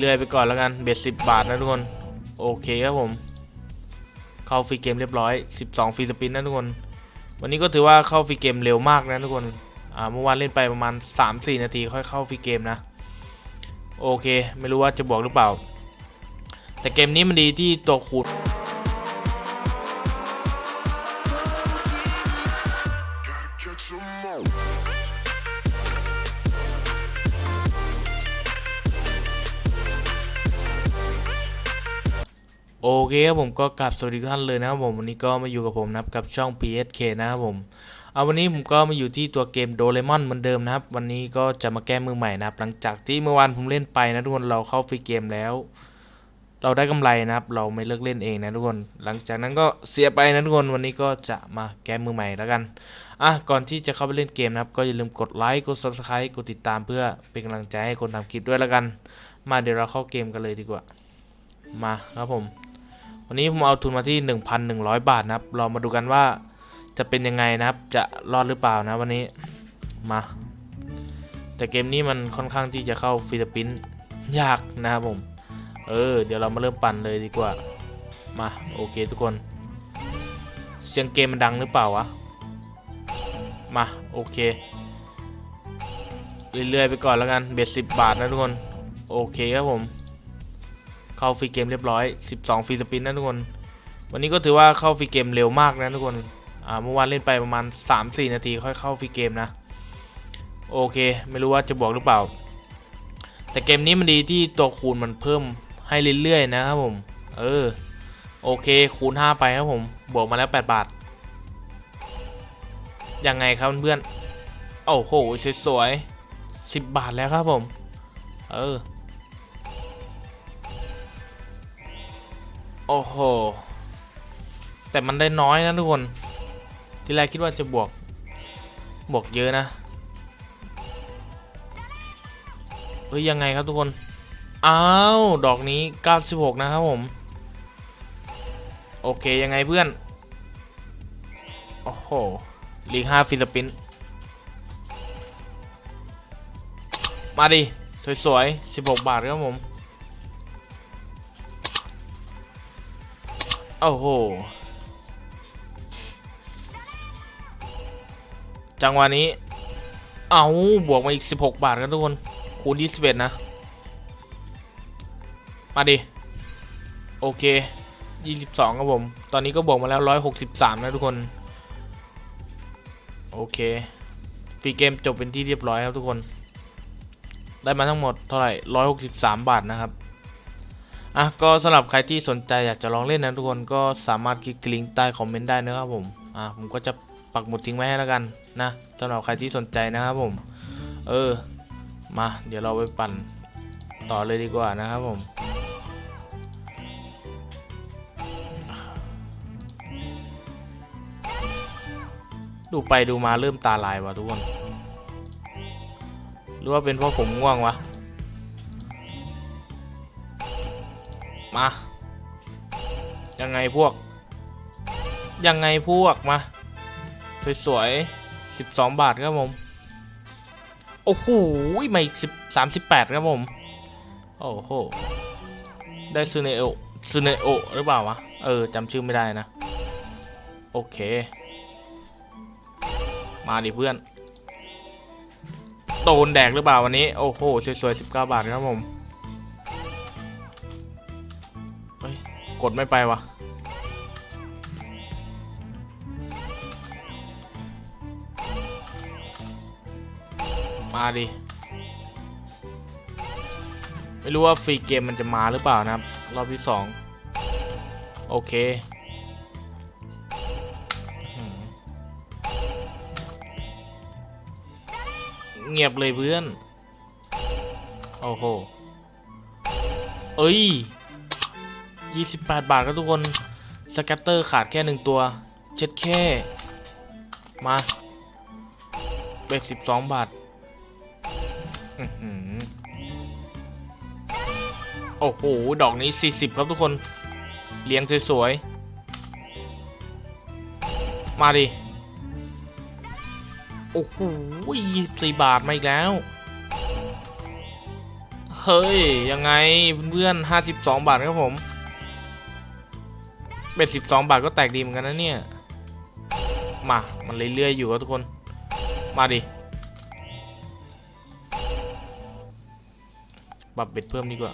เรื่อยๆ ไปก่อนแล้วกัน เบ็ดสิบบาทนะทุกคน โอเคครับผม เข้าฟรีเกมเรียบร้อย 12ฟรีสปินนะทุกคน วันนี้ก็ถือว่าเข้าฟรีเกมเร็วมากนะทุกคน อ่า เมื่อวานเล่นไปประมาณ 3-4 นาทีค่อยเข้าฟรีเกมนะ โอเค ไม่รู้ว่าจะบอกหรือเปล่า แต่เกมนี้มันดีที่ตัวขูด โอเคครับผมก็กลับสวัสดีทุกท่านเลยนะครับผมวันนี้ก็มาอยู่กับผมนะครับกับช่อง PSK นะครับผมเอาวันนี้ผมก็มาอยู่ที่ตัวเกมโดเรมอนเหมือนเดิมนะครับ วันนี้ก็จะมาแก้มือใหม่นะครับ หลังจากที่เมื่อวานผมเล่นไปนะทุกคนเราเข้าฟรีเกมแล้ว เราได้กำไรนะครับ เราไม่เลิกเล่นเองนะทุกคน หลังจากนั้นก็เสียไปนะทุกคนวันนี้ก็จะมาแก้มือใหม่แล้วกันอะก่อนที่จะเข้าไปเล่นเกมนะครับ ก็อย่าลืมกดไลค์กด Subscribe กดติดตามเพื่อเป็นกำลังใจให้คนทำคลิปด้วยแล้วกัน มาเดี๋ยวเราเข้าเกมกันเลยดีกว่า มาครับผม วันนี้ผมเอาทุนมาที่ 1,100 บาทนะครับเรามาดูกันว่าจะเป็นยังไงนะครับ จะรอดหรือเปล่านะวันนี้มา แต่เกมนี้มันค่อนข้างที่จะเข้าฟิลิปปินส์ยากนะครับผม เออ เดี๋ยวเรามาเริ่มปั่นเลยดีกว่า มาโอเคทุกคน เสียงเกมมันดังหรือเปล่าวะ มาโอเค เรื่อยๆไปก่อนแล้วกันเบ็ดสิบบาทนะทุกคน โอเคครับผม เข้าฟรีเกมเรียบร้อย 12ฟรีสปินนะทุกคน วันนี้ก็ถือว่าเข้าฟรีเกมเร็วมากนะทุกคนอ่าเมื่อวานเล่นไปประมาณ 3-4 นาทีค่อยเข้าฟรีเกมนะ โอเค ไม่รู้ว่าจะบอกหรือเปล่า แต่เกมนี้มันดีที่ตัวคูณมันเพิ่มให้เรื่อยๆนะครับผม เออ โอเค คูณ 5 ไปครับผม บวกมาแล้ว 8 บาท ยังไงครับเพื่อนๆโอ้โหสวยๆ10 บาทแล้วครับผม เออ โอ้โห แต่มันได้น้อยนะทุกคน ทีแรกคิดว่าจะบวก บวกเยอะนะเฮ้ยยังไงครับทุกคน อ้าว ดอกนี้ 96 นะครับผม โอเคยังไงเพื่อน โอ้โห ลีก 5 ฟิลิปปินส์มาดิ สวยๆ 16 บาทครับผม โอ้โห จังหวะนี้ เอาบวกมาอีก 16 บาทครับทุกคน คูณ21นะ มาดิ โอเค 22ครับผม ตอนนี้ก็บวกมาแล้ว 163 นะทุกคน โอเคฟรีเกมจบเป็นที่เรียบร้อยครับทุกคน ได้มาทั้งหมดเท่าไหร่ 163 บาทนะครับ อะก็สำหรับใครที่สนใจอยากจะลองเล่นนะทุกคนก็สามารถคลิกลิงก์ใต้คอมเมนต์ได้นะครับผมอะผมก็จะปักหมุดทิ้งไว้ให้แล้วกันนะสำหรับใครที่สนใจนะครับผม เออมาเดี๋ยวเราไปปั่นต่อเลยดีกว่านะครับผมดูไปดูมาเริ่มตาลายว่ะทุกคน หรือว่าเป็นเพราะผมง่วงวะ มา ยังไงพวก ยังไงพวกมา สวยๆ12บาทครับผม โอ้โหมาอีกสิบสามสิบแปดครับผม โอ้โห ได้ซูเนโอซูเนโอหรือเปล่าวะ เออจำชื่อไม่ได้นะ โอเค มาดิเพื่อนโดนแดกหรือเปล่าวันนี้ โอ้โห สวยๆ19 บาทครับผม กดไม่ไปวะมาดิ ไม่รู้ว่าฟรีเกมมันจะมาหรือเปล่านะครับ รอบที่สองโอเคเงียบเลยเพื่อน โอ้โห เอ้ย 28 บาทครับทุกคนสแกตเตอร์ขาดแค่หนึ่งตัวเช็ดแค่มาเบ็ด12บาทอื้อหือโอ้โห ดอกนี้ 40 ครับทุกคน เลี้ยงสวยๆ มาดิ โอ้โห24บาทมาอีกแล้ว เฮ้ย ยังไงเพื่อนห้าสิบสองบาทครับผม เป็นสิบสองบาทก็แตกดีเหมือนกันนะเนี่ย มา มันเรื่อยๆอยู่ครับทุกคน มาดิปรับเบ็ดเพิ่มดีกว่า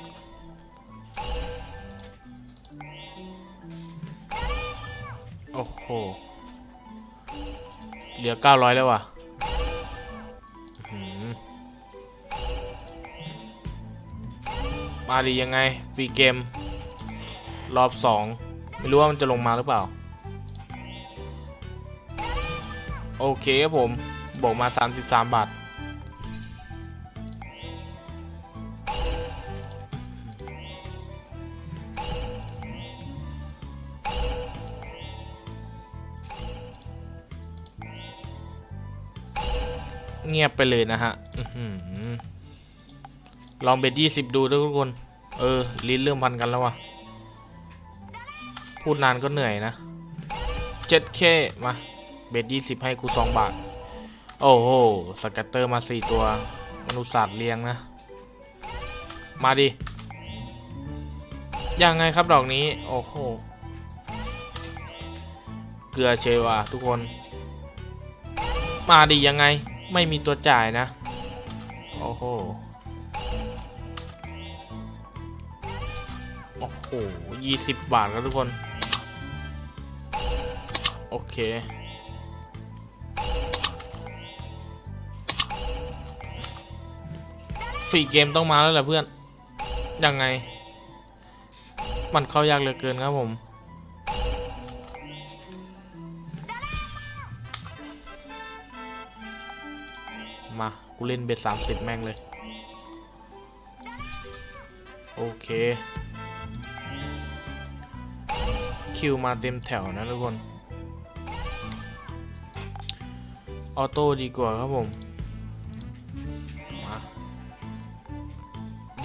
โอ้โห เหลือ900แล้วว่ะมาดียังไง ฟรีเกม รอบ2 ไม่รู้ว่ามันจะลงมาหรือเปล่า โอเคครับผมบอกมา 33 บาท เงียบไปเลยนะฮะลองเบ็ดยี่สิบดูด้วยทุกคน เออ ลิ้นเริ่มพันกันแล้ววะ พูดนานก็เหนื่อยนะเจ็ดเคมา เบ็ดยี่สิบให้กูสองบาท โอ้โห สกัตเตอร์มาสี่ตัวมนุษย์ศาสตร์เลี้ยงนะ มาดิ ยังไงครับดอกนี้ โอ้โห เกลือเชยว่ะทุกคน มาดิยังไง ไม่มีตัวจ่ายนะ โอ้โห โอ้โหยี่สิบบาทครับทุกคน โอเคฟรีเกมต้องมาแล้วแหละเพื่อน ยังไง มันเข้ายากเหลือเกินครับผมมา กูเล่นเบ็ดสามสิบแม่งเลย โอเค คิวมาเต็มแถวนะทุกคน ออโต้ดีกว่าครับผม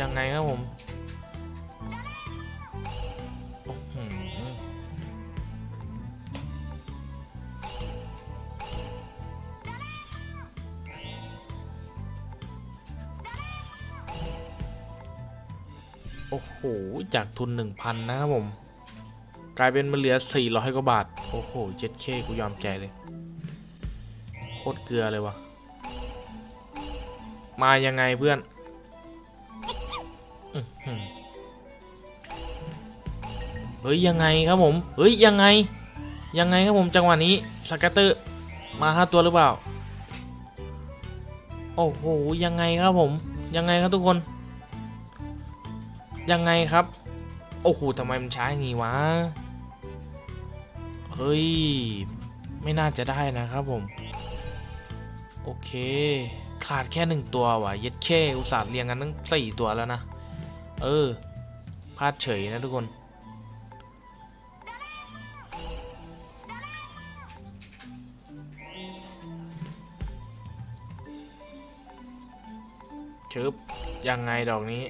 ยังไงครับผมโอ้โห จากทุน 1,000 นะครับผม กลายเป็นมันเหลือ 400 กว่าบาท โอ้โห 7K กูยอมใจเลย โคตรเกลือเลยวะมายังไงเพื่อน เฮ้ย ยังไงครับผม เฮ้ย ยังไง ยังไงครับผมจังหวะนี้สกัตเตอร์มาห้าตัวหรือเปล่า โอ้โห ยังไงครับผม ยังไงครับทุกคน ยังไงครับ โอ้โหทำไมมันช้าอย่างงี้วะ เฮ้ย ไม่น่าจะได้นะครับผม โอเค ขาดแค่หนึ่งตัวว่ะ เย็ดแค่อุตส่าห์เรียงกันตั้งสี่ตัวแล้วนะ เออ พลาดเฉยนะทุกคน ชึบ ยังไงดอกนี้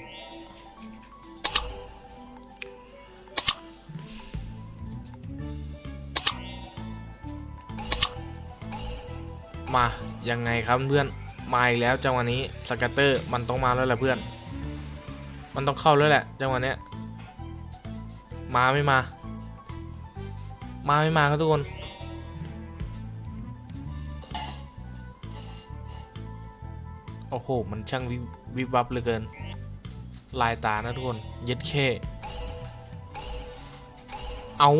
มายังไงครับเพื่อนมาอีกแล้วจังหวะนี้สกัตเตอร์มันต้องมาแล้วแหละเพื่อน มันต้องเข้าแล้วแหละจังหวะเนี้ยมาไม่มา มาไม่มาครับทุกคน โอ้โห มันช่างวิบวับเหลือเกิน ลายตานะทุกคนเย็ดเคเอา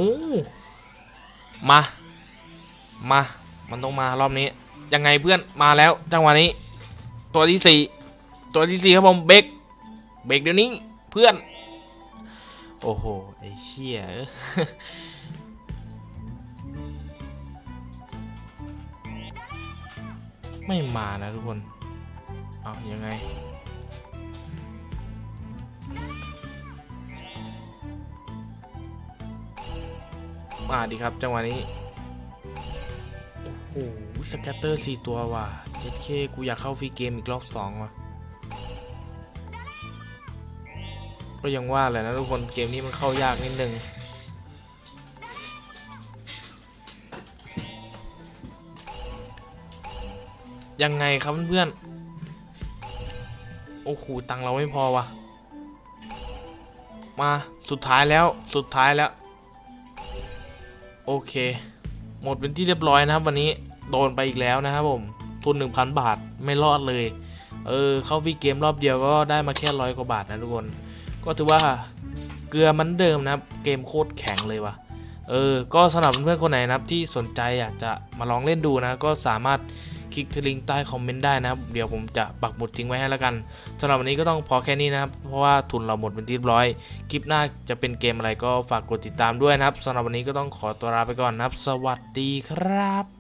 มา มา มันต้องมารอบนี้ ยังไงเพื่อนมาแล้วจังหวะนี้ ตัวที่สี่ตัวที่สี่ครับผมเบรกเบรกเดี๋ยวนี้เพื่อน โอ้โหไอ้เชี่ยไม่มานะทุกคน เอายังไง มาดีครับจังหวะนี้ หสแกตเตอร์สี่ตัวว่ะเย็ดเคกูอยากเข้าฟรีเกมอีกรอบสองว่ะ ก็ยังว่าแหละนะทุกคนเกมนี้มันเข้ายากนิดนึงยังไงครับเพื่อนๆ โอ้โห ตังเราไม่พอวะมา สุดท้ายแล้ว สุดท้ายแล้ว โอเค หมดเป็นที่เรียบร้อยนะครับ วันนี้โดนไปอีกแล้วนะครับผมทุน 1,000 บาทไม่รอดเลย เออเข้าวีเกมรอบเดียวก็ได้มาแค่ร้อยกว่าบาทนะทุกคน ก็ถือว่าเกลือมันเดิมนะครับ เกมโคตรแข็งเลยว่ะ เออ ก็สำหรับเพื่อนๆคนไหนนะครับที่สนใจอยากจะมาลองเล่นดูนะ ก็สามารถ คลิกที่ลิงก์ใต้คอมเมนต์ได้นะครับ เดี๋ยวผมจะปักหมุดทิ้งไว้ให้แล้วกันสำหรับวันนี้ก็ต้องพอแค่นี้นะครับ เพราะว่าทุนเราหมดเป็นที่เรียบร้อย คลิปหน้าจะเป็นเกมอะไรก็ฝากกดติดตามด้วยนะครับสำหรับวันนี้ก็ต้องขอตัวลาไปก่อนนะครับ สวัสดีครับ